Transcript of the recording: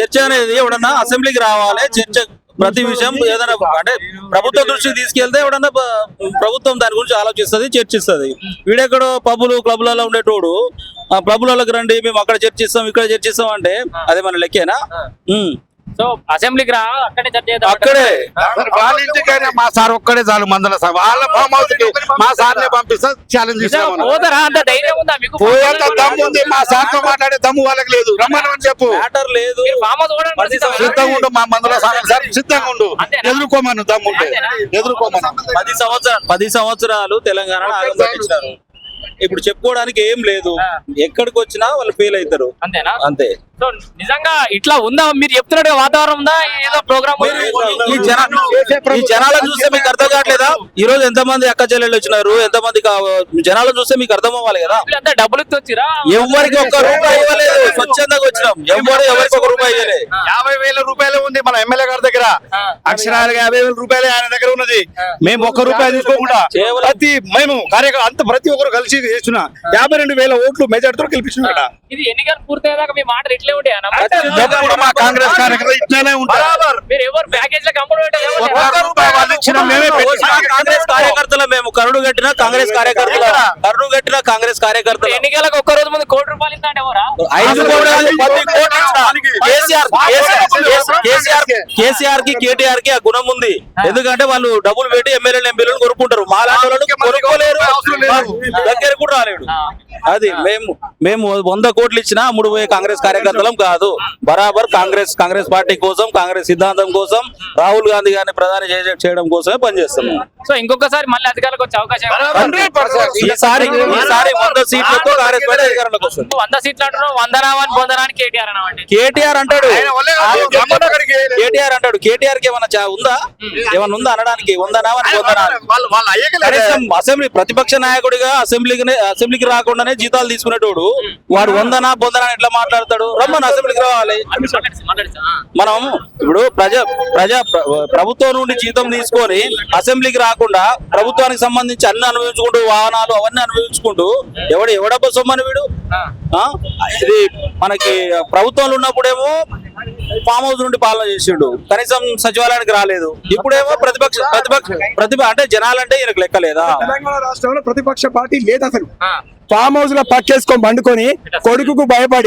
చర్చ. అనేది ఎవడన్నా అసెంబ్లీకి రావాలి చర్చ ప్రతి విషయం ఏదైనా అంటే ప్రభుత్వ దృష్టికి తీసుకెళ్తే ఎవడన్నా ప్రభుత్వం దాని గురించి ఆలోచిస్తుంది చర్చిస్తుంది. వీడెక్కడో పబ్బులు క్లబ్లలో ఉండేటోడు ఆ క్లబ్లలోకి రండి మేము అక్కడ చర్చిస్తాం ఇక్కడ చర్చిస్తాం అంటే అదే మన లెక్కేనా. సో అసెంబ్లీకి రా అక్కడే చర్చ చేద్దాం. అక్కడే. వాళ్ళ ఇంటికైనా మా సార్ ఒక్కడే చాలు మందల సార్ వాళ్ళ ఫామ్ హౌస్కి మా సార్ నే పంపిస్తా ఛాలెంజ్ నిజంగా పోతారా? అంత ధైర్యం ఉందా మీకు? పోయేంత దమ్ము ఉంది మా సార్తో మాట్లాడే దమ్ము వాళ్ళకి లేదు. రమ్మని అని చెప్పు. మ్యాటర్ లేదు. ఫామ్ హౌస్ కూడా పది సంవత్సరాలు- సిద్ధంగా ఉండు మా మందల సార్ సార్ సిద్ధంగా ఉండు? ఎదుర్కోమను దమ్ము ఉంటే? ఎదుర్కోమను. పది సంవత్సరాలు పది సంవత్సరాలు తెలంగాణ ఇప్పుడు చెప్పుకోవడానికి ఏం లేదు. ఎక్కడికి వచ్చినా వాళ్ళు ఫెయిల్ అవుతారు. అంతేనా? అంతే. సో నిజంగా ఇట్లా ఉందా? మీరు చెప్తున్నట్టు వాతావరణం ఉందా? ఏదో ప్రోగ్రామ్ ఈ- ఈ జన- ఈ జనాలను చూస్తే మీకు అర్థం కావట్లేదా? ఈ రోజు ఎంత మంది అక్క చెల్లెళ్ళు వచ్చినారు? ఎంత మంది జనాలను చూస్తే మీకు అర్థం అవ్వాలి కదా? అంతా డబ్బులు వచ్చిరా? ఎవరికి ఒక్క రూపాయి ఇవ్వలేదు. స్వచ్ఛందంగా వచ్చినాం. ఎవరు ఎవరికి ఒక రూపాయి ఇవ్వలేదు. యాభై వేల రూపాయలు ఉంది మన ఎమ్మెల్యే గారి దగ్గర. ఆ. అక్షరాలుగా యాభై వేల రూపాయలు ఆయన దగ్గర ఉన్నది. మేము ఒక్క రూపాయి తీసుకోకుండా ప్రతి మేము కార్యక్రమం అంత ప్రతి ఒక్కరు కలిసి చేస్తున్నా యాభై రెండు వేల ఓట్లు మెజార్టీతో గెలిపించున్నాడ ఇది ఎన్నికలు పూర్తయ్యేదాకా మీ మాట ఇట్లే ఉంటాయి మా కాంగ్రెస్ కార్యకర్త ఇట్లానే ఉంటారు. మీరు ఎవరు ప్యాకేజ్లో కాంగ్రెస్ కార్యకర్తల మేము కరుడు కట్టిన కాంగ్రెస్ కార్యకర్తల కరుడు కట్టిన కాంగ్రెస్ కార్యకర్తల. ఎన్నికలకు ఒక్క రోజు ముందు కోటి రూపాయలు ఇస్తా. అంటే ఎవరా ఐదు కోట్ల కేసీఆర్ కేసీఆర్కి కేటీఆర్కి ఆ గుణం ఉంది. ఎందుకంటే వాళ్ళు డబ్బులు పెట్టి ఎమ్మెల్యేలు ఎంపీలను కొనుక్కుంటారు మా లాంటి కొనుక్కోలేరు. దగ్గర కూడా రాలేడు. అది మేము మేము వంద కోట్లు ఇచ్చినా మూడు పోయే కాంగ్రెస్ కార్యకర్తలం కాదు. బరాబర్ కాంగ్రెస్ కాంగ్రెస్ పార్టీ కోసం కాంగ్రెస్ సిద్ధాంతం కోసం రాహుల్ గాంధీ గారిని ప్రధాని చేయడం కోసమే పనిచేస్తున్నాం సో ఇంకొకసారి మళ్ళీ అధికారులకు వచ్చే అవకాశం ఈసారి ఈసారి వంద సీట్లతో కాంగ్రెస్ పార్టీ అధికారంలోకి వస్తుంది. వంద సీట్లు అంటున్నావు వందనామని పొందనాన్ని కేటీఆర్ అన్నమాట కేటీఆర్ అంటాడు. కేటీఆర్ అంటాడు. కేటీఆర్కి ఏమన్నా ఉందా? ఏమన్నా ఉందా అనడానికి? ఉందనా అసెంబ్లీ ప్రతిపక్ష నాయకుడిగా అసెంబ్లీకి అసెంబ్లీకి రాకుండానే జీతాలు తీసుకునేటోడు. వాడు వందనా బొందనా ఎట్లా మాట్లాడతాడు? రమ్మని అసెంబ్లీకి రావాలి. మనం ఇప్పుడు ప్రజా ప్రజా ప్ర- ప్రభుత్వం నుండి జీతం తీసుకొని అసెంబ్లీకి రాకుండా ప్రభుత్వానికి సంబంధించి అన్ని అనుభవించుకుంటూ వాహనాలు అవన్నీ అనుభవించుకుంటూ ఎవడు ఎవడబ్బ సొమ్మని వీడు? ఇది మనకి ప్రభుత్వంలో ఉన్నప్పుడేమో ఫామ్ హౌస్ నుండి పాలన చేసిండు. కనీసం సచివాలయానికి రాలేదు. ఇప్పుడేమో ప్రతిపక్ష ప్రతిపక్ష ప్రతిభ అంటే జనాలంటే ఈయనకు లెక్కలేదా తెలంగాణ రాష్ట్రంలో ప్రతిపక్ష పార్టీ లేదు అసలు. ఫామ్ హౌస్లో పక్కేసుకొని పండుకొని కొడుకుకు భయపడి